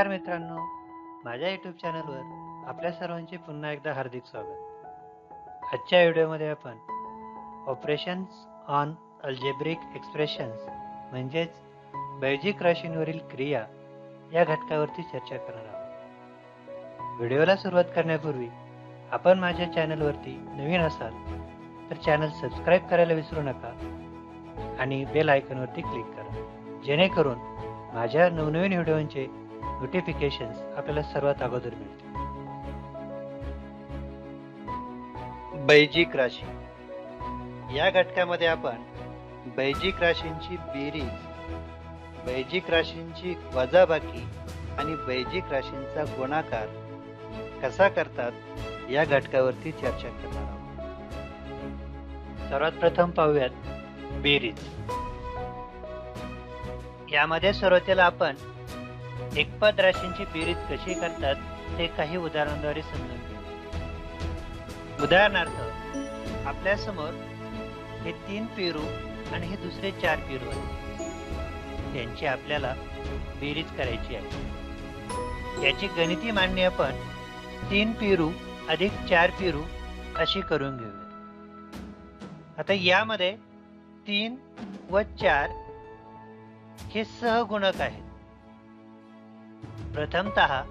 नमस्कार मित्रांनो. माझ्या यूट्यूब चॅनलवर आपल्या सर्वांचे पुन्हा एकदा हार्दिक स्वागत. आजच्या व्हिडिओमध्ये आपण ऑपरेशन्स ऑन अल्जेब्रिक एक्सप्रेशन्स म्हणजेच बैजिक राशींवरील क्रिया या घटकावरती चर्चा करणार आहोत. व्हिडिओला सुरुवात करण्यापूर्वी आपण माझ्या चॅनलवरती नवीन असाल तर चॅनल सबस्क्राईब करायला विसरू नका आणि बेल आयकॉनवरती क्लिक करा. जेणेकरून माझ्या नवनवीन व्हिडिओंचे नोटिफिकेशन्स आपल्याला सर्वात अगोदर मिळतील. बैजिक राशी. या घटकामध्ये आपण बैजिक राशींची बेरीज बैजिक राशींची वजाबाकी आणि बैजिक राशींचा गुणाकार कसा करतात या घटकावरती चर्चा करणार आहोत. सर्वात प्रथम पाहूयात बेरीज. यामध्ये सुरुवातीला आपण एकपद राशींची बेरीज कशी करतात ते काही उदाहरणाद्वारे समजून घेऊ. उदाहरणार्थ आपल्यासमोर हे तीन पेरू आणि हे दुसरे चार पेरू आहेत. त्यांची आपल्याला बेरीज करायची आहे. याची गणिती मांडणी आपण तीन पेरू अधिक चार पेरू अशी करून घेऊया. आता यामध्ये तीन व चार हे सहगुणक आहेत. प्रथमतः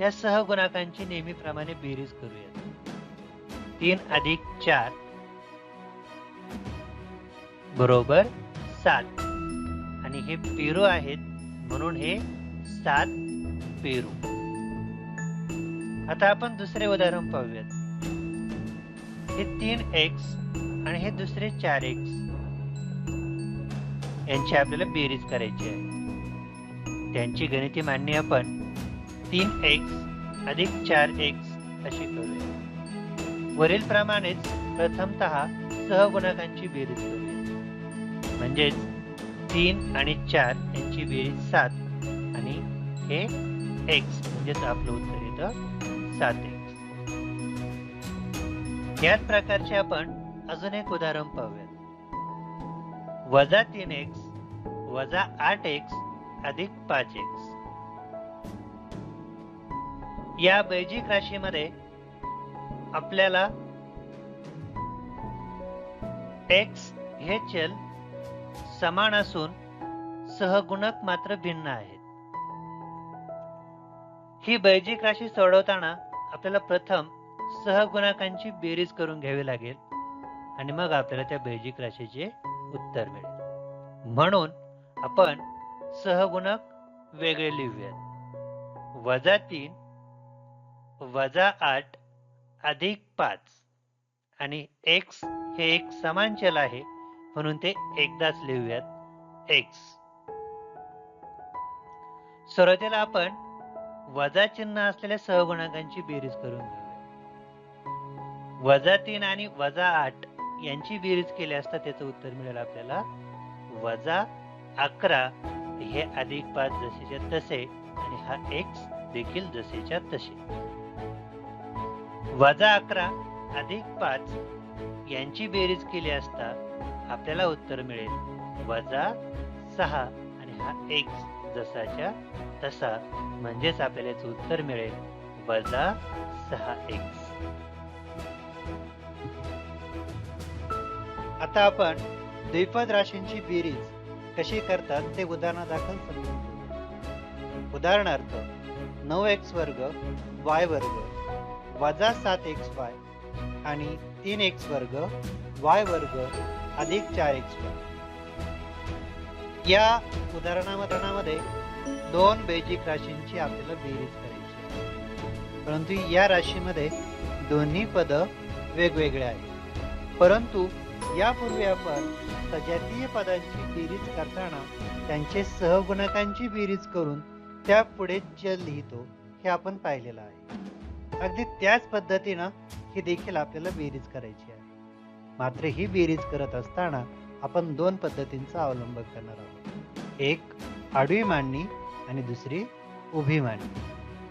या सहगुणाकांची नेहमीप्रमाणे बेरीज करूयात. तीन अधिक चार. बरोबर सात. आणि हे पेरू आहेत म्हणून हे सात पेरू. आता आपण दुसरे उदाहरण पाहूयात. हे तीन एक्स आणि हे दुसरे चार एक्स यांची आपल्याला बेरीज करायची आहे. त्यांची गणिती मांडणी आपण. तीन एक्स अधिक चार एक्स अशी करूया वरील प्रमाणेच प्रथमतः सहगुणकांची बेरीज करूया म्हणजेच तीन आणि चार यांची बेरीज सात आणि हे एक्स म्हणजेच आपलं उत्तर येतं सात एक्स याच प्रकारचे आपण अजून एक उदाहरण पाहूयात. वजा तीन एक्स वजा आठ एक्स अधिक पाच एक्स या बैजिक राशीमध्ये आपल्याला एक्स हे चल समान असून सहगुणक मात्र भिन्न आहेत. ही बैजिक राशी सोडवताना आपल्याला प्रथम सहगुणकांची बेरीज करून घ्यावी लागेल आणि मग आपल्याला त्या बैजिक राशीचे उत्तर मिळेल. म्हणून आपण सहगुणक वेगळे लिहूयात. वजा तीन वजा आठ अधिक पाच. आणि एक्स हे एक समान चल आहे म्हणून ते एकदाच लिहूयात एक्स सुरुवातीला आपण वजा चिन्ह असलेल्या सहगुणकांची बेरीज करून घेऊया. वजा तीन आणि वजा आठ यांची बेरीज केली असता त्याचं उत्तर मिळेल आपल्याला. वजा अकरा हे अधिक पाच जसेच्या तसे आणि हा एक्स देखील जसेच्या तसे. वजा अकरा अधिक पाच यांची बेरीज केली असता आपल्याला उत्तर मिळेल. वजा सहा आणि हा एक्स जसाच्या तसा म्हणजेच आपल्याला याचं उत्तर मिळेल. वजा सहा एक्स आता आपण द्विपद राशींची बेरीज कशी करतात ते उदाहरणादाखल समजून घेऊ. उदाहरणार्थ नऊ एक्स वर्ग वाय वर्ग वजा सात एक्स वाय आणि तीन एक्स वर्ग वाय वर्ग अधिक चार एक्स वाय. या उदाहरणामध्ये दोन बेजिक राशींची आपल्याला बेरीज करायची परंतु या राशीमध्ये दोन्ही पद वेगवेगळे आहेत. परंतु यापूर्वी आपण सजातीय पदांची बेरीज करताना त्यांचे सहगुणकांची बेरीज करून त्या पुढे जे लिहितो हे आपण पाहिलेलं आहे. अगदी त्याच पद्धतीनं ही देखील आपल्याला बेरीज करायची आहे. मात्र ही बेरीज करत असताना आपण दोन पद्धतींचा अवलंब करणार आहोत. एक आडवी मांडणी आणि दुसरी उभी मांडणी.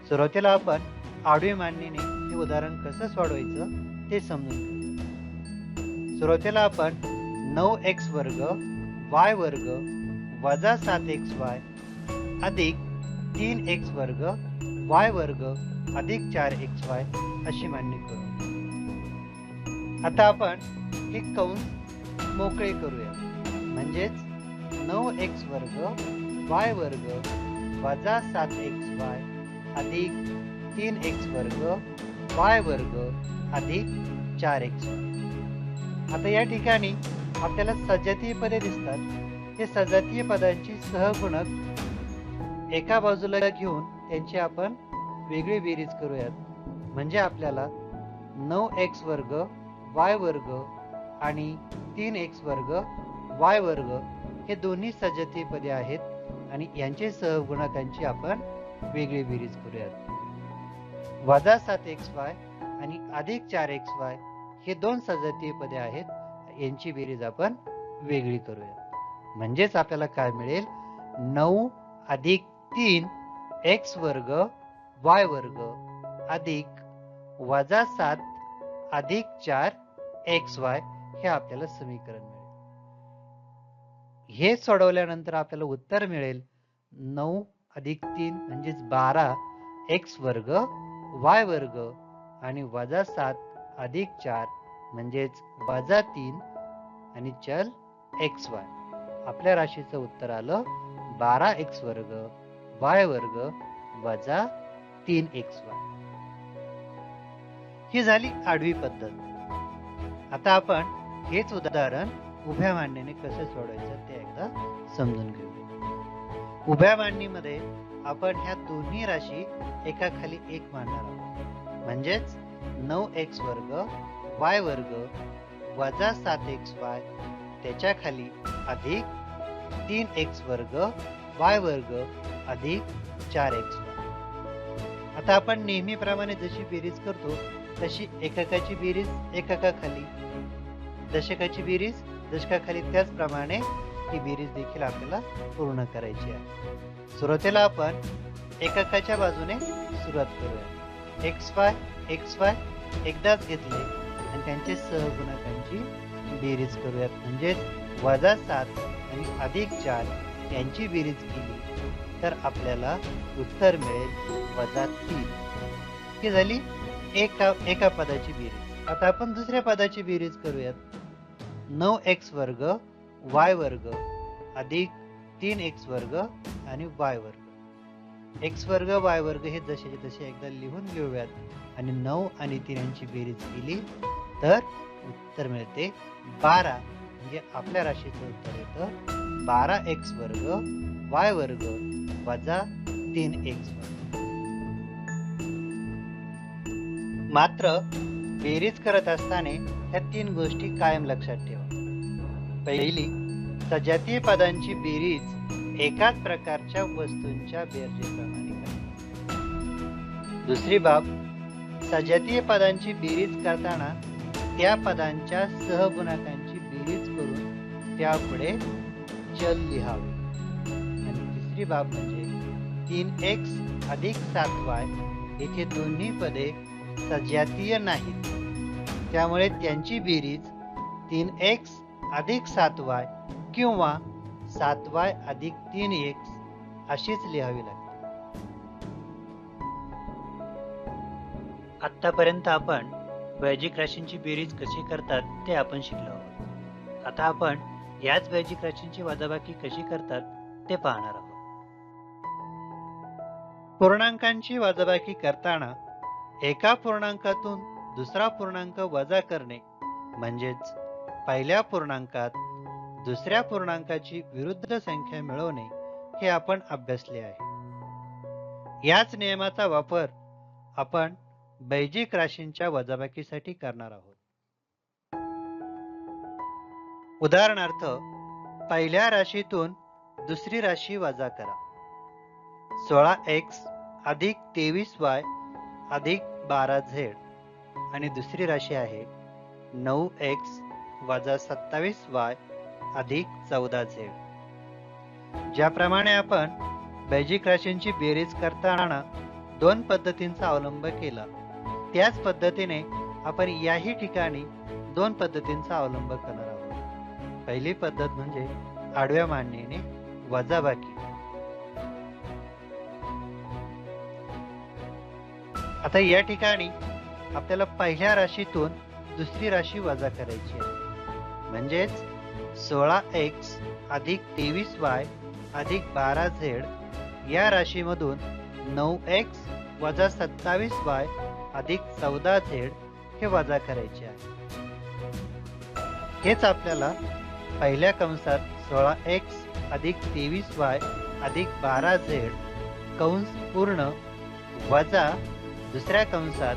सुरुवातीला आपण आडवी मांडणीने हे उदाहरण कसं सोडवायचं ते समजून घेऊ. सुरुवातीला आपण नऊ एक्स वर्ग वाय वर्ग वजा सात एक्स वाय अधिक तीन एक्स वर्ग वाय वर्ग अधिक चार एक्स वाय अशी मांडणी करू. आता आपण हे कंस मोकळे करूया. म्हणजेच नऊ एक्स वर्ग वाय वर्ग वजा सात एक्स वाय अधिक तीन एक्स वर्ग वाय वर्ग अधिक चार एक्स वाय आता या ठिकाणी आपल्याला सजातीय पदे दिसतात. हे सजातीय पदांची सहगुणक एका बाजूला घेऊन त्यांची आपण वेगळी बेरीज करूयात. म्हणजे आपल्याला नऊ एक्स वर्ग वाय वर्ग आणि तीन एक्स वर्ग वाय वर्ग हे दोन्ही सजातीय पदे आहेत आणि यांचे सहगुणकांची आपण वेगळी बेरीज करूयात. वजा सात एक्स वाय आणि अधिक चार एक्स वाय हे दोन सजातीय पदे आहेत. यांची बेरीज आपण वेगळी करूया म्हणजेच आपल्याला काय मिळेल? नऊ अधिक तीन एक्स वर्ग वाय वर्ग अधिक वजा सात अधिक चार एक्स वाय हे आपल्याला समीकरण मिळेल. हे सोडवल्यानंतर आपल्याला उत्तर मिळेल नऊ अधिक तीन म्हणजेच बारा एक्स वर्ग वाय वर्ग आणि वजा सात अधिक चार म्हणजेच वजा तीन आणि चल एक्स वाय. आपल्या राशीचं उत्तर आलं बारा एक्स वर्ग वाय वर्ग वजा तीन एक्स वाय ही झाली आडवी पद्धत. आता आपण हेच उदाहरण उभ्या मांडणीने कसं सोडवायचं ते एकदा समजून घेऊया. उभ्या मांडणीमध्ये आपण ह्या दोन्ही राशी एका खाली एक मांडणार आहोत. म्हणजेच नऊ एक्स वर्ग वाय वर्ग वजा सात एक्स वाय त्याच्याखाली अधिक तीन एक्स वर्ग वाय वर्ग अधिक चार एक्स वाय आता आपण नेहमीप्रमाणे जशी बेरीज करतो तशी एककाची बेरीज एककाखाली. दशकाची बेरीज दशकाखाली त्याचप्रमाणे ही बेरीज देखील आपल्याला पूर्ण करायची आहे. सुरुवातीला आपण एककाच्या बाजूने सुरुवात करूया. एक्स वाय एक्स वाय एकदाच घेतले आणि त्यांचे सहगुणकांची बेरीज करूयात. म्हणजेच वजा सात आणि अधिक चार यांची बेरीज केली. तर आपल्याला उत्तर मिळेल वजा तीन. ही झाली? एका एका पदाची बेरीज. आता आपण दुसऱ्या पदाची बेरीज करूयात. नऊ एक्स वर्ग वाय वर्ग अधिक तीन एक्स वर्ग आणि वाय वर्ग. एक्स वर्ग वाय वर्ग हे जसेचे तसे एकदा लिहून घेऊयात. आणि नऊ आणि तीन यांची बेरीज केली तर उत्तर मिळते बारा. म्हणजे आपल्या राशीचं उत्तर येतं बारा एक्स वर्ग वाय वर्ग वजा तीन एक्स वर्ग. मात्र बेरीज करत असताना ह्या तीन गोष्टी कायम लक्षात ठेवा. पहिली सजातीय पदांची बेरीज एकाच प्रकारच्या वस्तूंच्या बेरजेप्रमाणे दुसरी बाब सजातीय पदांची बेरीज करताना त्या पदांच्या सहगुणकांची बेरीज करून त्यापुढे चल लिहावे. दुसरी बाब म्हणजे तीन एक्स अधिक सात वाय येथे दोन्ही पदे सजातीय नाहीत. त्यामुळे त्यांची बेरीज तीन एक्स अधिक सात वाय किंवा सात वाय अधिक तीन एक्स अशीच लिहावी लागते. आत्तापर्यंत आपण वैजिक राशींची बेरीज कशी करतात ते आपण शिकलो आहोत. आता आपण याच वैजिक राशींची वादाबाकी कशी करतात ते पाहणार आहोत. पूर्णांकांची वजाबाकी करताना एका पूर्णांकातून दुसरा पूर्णांक वजा करणे म्हणजेच पहिल्या पूर्णांकात दुसऱ्या पूर्णांकाची विरुद्ध संख्या मिळवणे हे आपण अभ्यासले आहे. याच नियमाचा वापर आपण बैजिक राशींच्या वजाबाकीसाठी करणार आहोत. उदाहरणार्थ पहिल्या राशीतून दुसरी राशी वजा करा. सोळा एक्स अधिक तेवीस वाय अधिक बारा झेड. आणि दुसरी राशी आहे नऊ एक्स वजा सत्तावीस वाय अधिक चौदा झेड. ज्याप्रमाणे आपण बैजिक राशींची बेरीज करताना दोन पद्धतींचा अवलंब केला. त्याच पद्धतीने आपण याही ठिकाणी दोन पद्धतींचा अवलंब करणार आहोत. पहिली पद्धत म्हणजे आडव्या मांडणीने वजाबाकी. आता या ठिकाणी आपल्याला पहिल्या राशीतून दुसरी राशी वजा करायची आहे. म्हणजेच सोळा एक्स अधिक तेवीस वाय अधिक बारा झेड या राशीमधून नऊ एक्स वजा सत्तावीस वाय अधिक चौदा झेड हे वजा करायचे आहे. हेच आपल्याला पहिल्या कंसात सोळा एक्स अधिक तेवीस वाय अधिक बारा झेड कंस पूर्ण वजा दुसऱ्या कंसात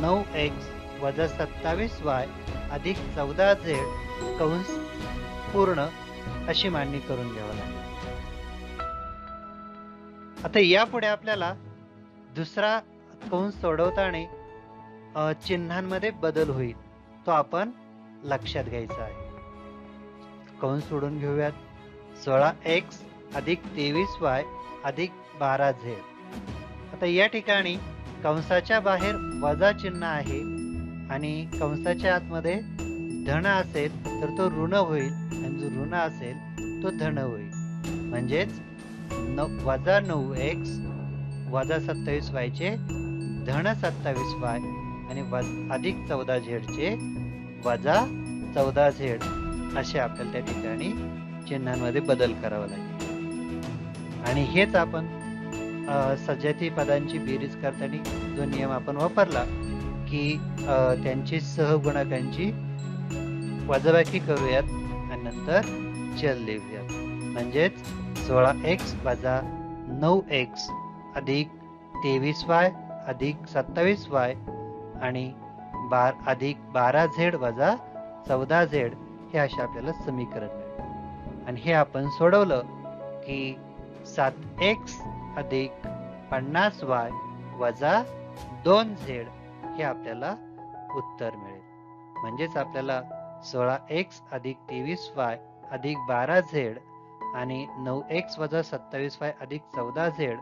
नऊ एक्स वजा सत्तावीस वाय अधिक चौदा झेड कंस पूर्ण अशी मांडणी करून घ्यावं लागेल. आता यापुढे आपल्याला दुसरा कंस सोडवताना चिन्हांमध्ये बदल होईल तो आपण लक्षात घ्यायचा आहे. कंस सोडून घेऊयात. सोळा एक्स अधिक तेवीस वाय अधिक बारा झेड आता या ठिकाणी कंसाच्या बाहेर वजा चिन्ह आहे आणि कंसाच्या आतमध्ये धन असेल तर तो ऋण होईल आणि जो ऋण असेल तो धन होईल. म्हणजेच न वजा नऊ एक्स वजा सत्तावीस वायचे धन सत्तावीस वाय आणि अधिक चौदा झेडचे वजा चौदा झेड असे आपल्याला त्या ठिकाणी चिन्हांमध्ये बदल करावा लागेल. आणि हेच आपण सजाती पदांची बेरीज करताना जो नियम आपण वापरला की त्यांची सहगुणकांची वजाबाकी करूयात आणि नंतर चल लिहूयात म्हणजेच सोळा एक्स वजा नऊ एक्स अधिक तेवीस वाय अधिक सत्तावीस वाय आणि बार अधिक बारा झेड वजा चौदा झेड हे असे आपल्याला समीकरण मिळेल आणि हे आपण सोडवलं की सात एक्स अधिक पन्नास वाय वजा दोन झेड हे आपल्याला उत्तर मिळेल. म्हणजेच आपल्याला सोळा एक्स अधिक तेवीस वाय अधिक बारा झेड आणि नऊ एक्स वजा सत्तावीस वाय अधिक चौदा झेड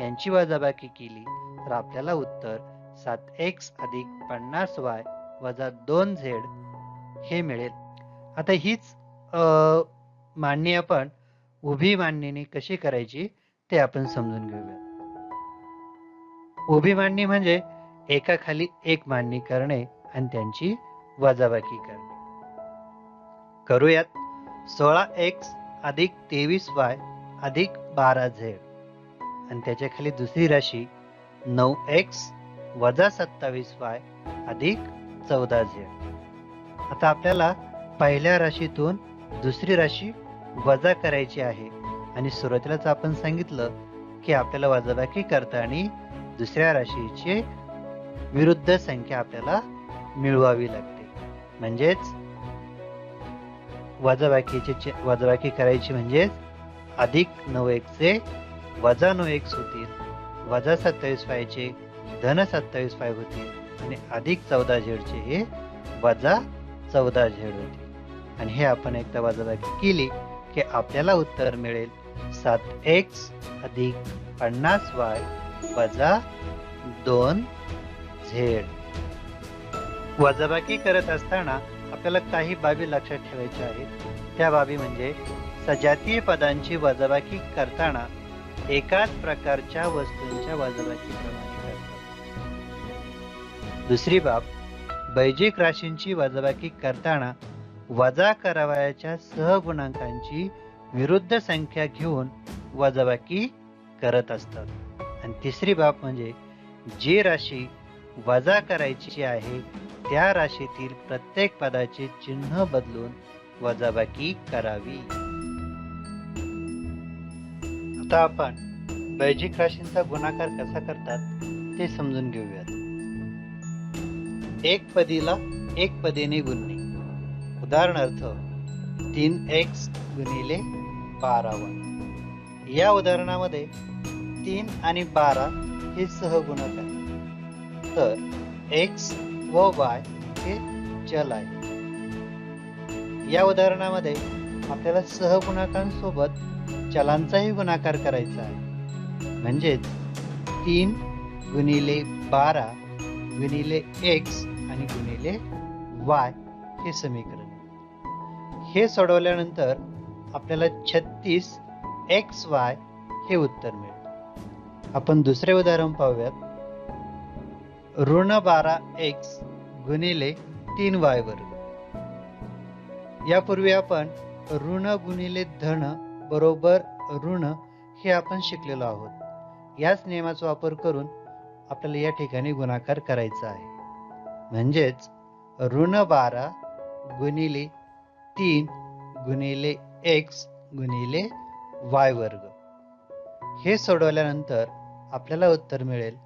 यांची वजाबाकी केली तर आपल्याला उत्तर सात एक्स अधिक पन्नास वाय वजा दोन झेड हे मिळेल. आता हीच मांडणी आपण उभी मांडणीने कशी करायची? ते आपण समजून घेऊया. उभी मांडणी म्हणजे एकाखाली एक मांडणी करणे आणि त्यांची वजाबाकी करणे. करूयात. सोळा एक्स अधिक तेवीस वाय अधिक बारा झेड. आणि त्याच्याखाली दुसरी राशी नऊ एक्स वजा सत्तावीस वाय अधिक चौदा झेड. आता आपल्याला पहिल्या राशीतून दुसरी राशी वजा करायची आहे. आणि सुरुवातीलाच आपण सांगितलं की आपल्याला वजाबाकी करताना दुसऱ्या राशीचे विरुद्ध संख्या आपल्याला मिळवावी लागते. म्हणजेच वजाबाकीचे चे- वजाबाकी करायची म्हणजेच अधिक नऊ एकचे वजा नऊ एक होतील वजा सत्तावीस फायचे धन सत्तावीस फाय होतील आणि अधिक चौदा झेडचे हे वजा चौदा झेड होतील. आणि हे आपण एकदा वजाबाकी केली की आपल्याला उत्तर मिळेल. सात एक्स अधिक पन्नास वाय वजा दोन झेड. वजाबाकी करत असताना आपल्याला काही बाबी लक्षात ठेवायच्या आहेत. त्या बाबी म्हणजे सजातीय पदांची वजाबाकी करताना एकाच प्रकारच्या वस्तूंच्या वजाबाकीप्रमाणे करतात. दुसरी बाब बैजिक राशींची वजाबाकी करताना वजा करावयाच्या सहगुणांकांची विरुद्ध संख्या घेऊन वजाबाकी करत असतात. आणि तिसरी बाब म्हणजे जी राशी वजा करायची आहे त्या राशीतील प्रत्येक पदाचे चिन्ह बदलून वजाबाकी करावी. आता आपण वैजिक राशींचा गुणाकार कसा करतात ते समजून घेऊयात. एक पदीला एक पदीने गुणणे. उदाहरणार्थ तीन एक्स गुणिले बारावा. या उदाहरणामध्ये तीन आणि बारा हे सहगुणक आहे तर एक्स व वाय हे चल आहे. या उदाहरणामध्ये आपल्याला सहगुणाकांसोबत चलांचाही गुणाकार करायचा आहे. म्हणजेच तीन गुणिले बारा गुणिले एक्स आणि गुणिले वाय हे समीकरण. हे सोडवल्यानंतर आपल्याला छत्तीस एक्स वाय हे उत्तर मिळेल. आपण दुसरे उदाहरण पाहूयात. ऋण बारा एक्स गुणिले तीन वाय वर्ग. यापूर्वी आपण ऋण गुणिले धन बरोबर ऋण हे आपण शिकलेलो आहोत. याच नियमाचा वापर करून आपल्याला या ठिकाणी गुणाकार करायचा आहे. म्हणजेच ऋण बारा गुणिले तीन गुणिले एक्स गुणिले वाय वर्ग. हे सोडवल्यानंतर आपल्याला उत्तर मिळेल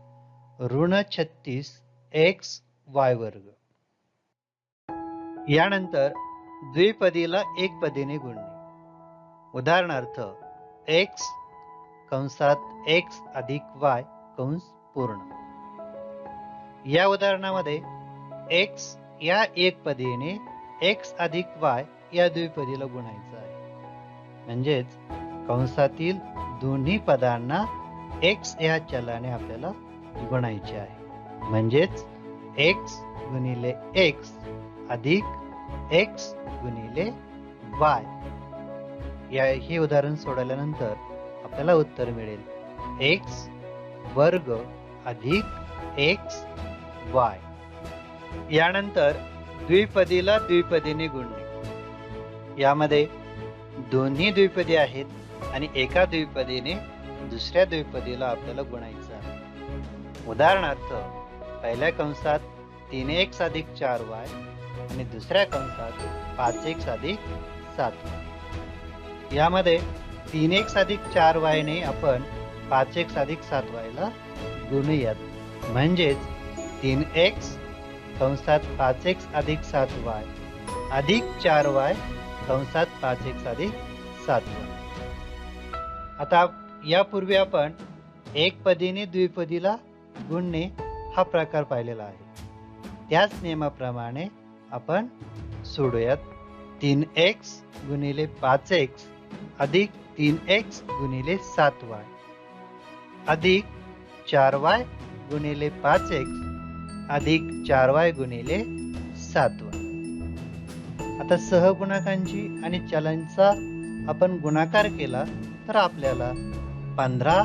ऋण छत्तीस एक्स वाय वर्ग. यानंतर द्विपदीला एक पदीने गुणणे. उदाहरणार्थ एक्स कंसात एक्स अधिक वाय कंस पूर्ण. या उदाहरणामध्ये एक्स या एक पदीने एक्स अधिक वाय या द्विपदीला गुणायचं. म्हणजेच कंसातील दोन्ही पदांना एक्स या चलाने आपल्याला गुणायचे आहे. म्हणजेच एक्स गुणिले एक्स अधिक एक्स गुणिले वाय या हे उदाहरण सोडवल्यानंतर आपल्याला उत्तर मिळेल. एक्स वर्ग अधिक एक्स वाय यानंतर द्विपदीला द्विपदीने गुणणे यामध्ये दोन्ही द्विपदी आहेत आणि एका द्विपदीने दुसऱ्या द्विपदीला आपल्याला गुणायचं आहे. उदाहरणार्थ पहिल्या कंसात तीन एक अधिक चार वाय आणि दुसऱ्या कंसात पाच एक अधिक सात वाय. यामध्ये तीन एक अधिक चार वायने आपण पाच एक अधिक सात वायला गुणूयात. म्हणजेच तीन एक्स कंसात पाच एक्स अधिक सात वाय अधिक चार वाय कंसात पाच एक साधी सातवा आता यापूर्वी आपण एक पदीने द्विपदीला गुणणे हा प्रकार पाहिलेला आहे. त्याच नियमाप्रमाणे आपण सोडूयात तीन एक्स गुणिले पाच एक्स अधिक तीन एक्स गुणिले सात वाय. अधिक चार वाय गुणिले पाच एक्स अधिक चार वाय गुणिले सात वाय. आता सहगुणाकांची आणि चलांचा आपण गुणाकार केला तर आपल्याला पंधरा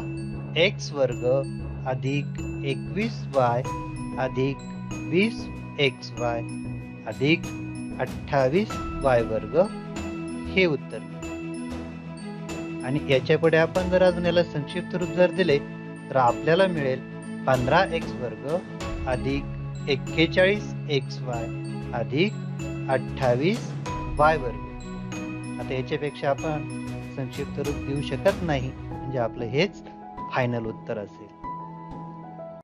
एक्स वर्ग अधिक एकवीस वाय अधिक वीस एक्स वाय अधिक अठ्ठावीस वाय वर्ग हे उत्तर. आणि याच्यापुढे आपण जर अजून याला संक्षिप्त रूप जर दिले तर आपल्याला मिळेल पंधरा एक्स वर्ग अधिक एक्केचाळीस एक्स वाय अधिक अठ्ठावीस वाय वर्ग. आता याच्यापेक्षा आपण संक्षिप्त रूप देऊ शकत नाही. म्हणजे आपलं हेच फायनल उत्तर असेल.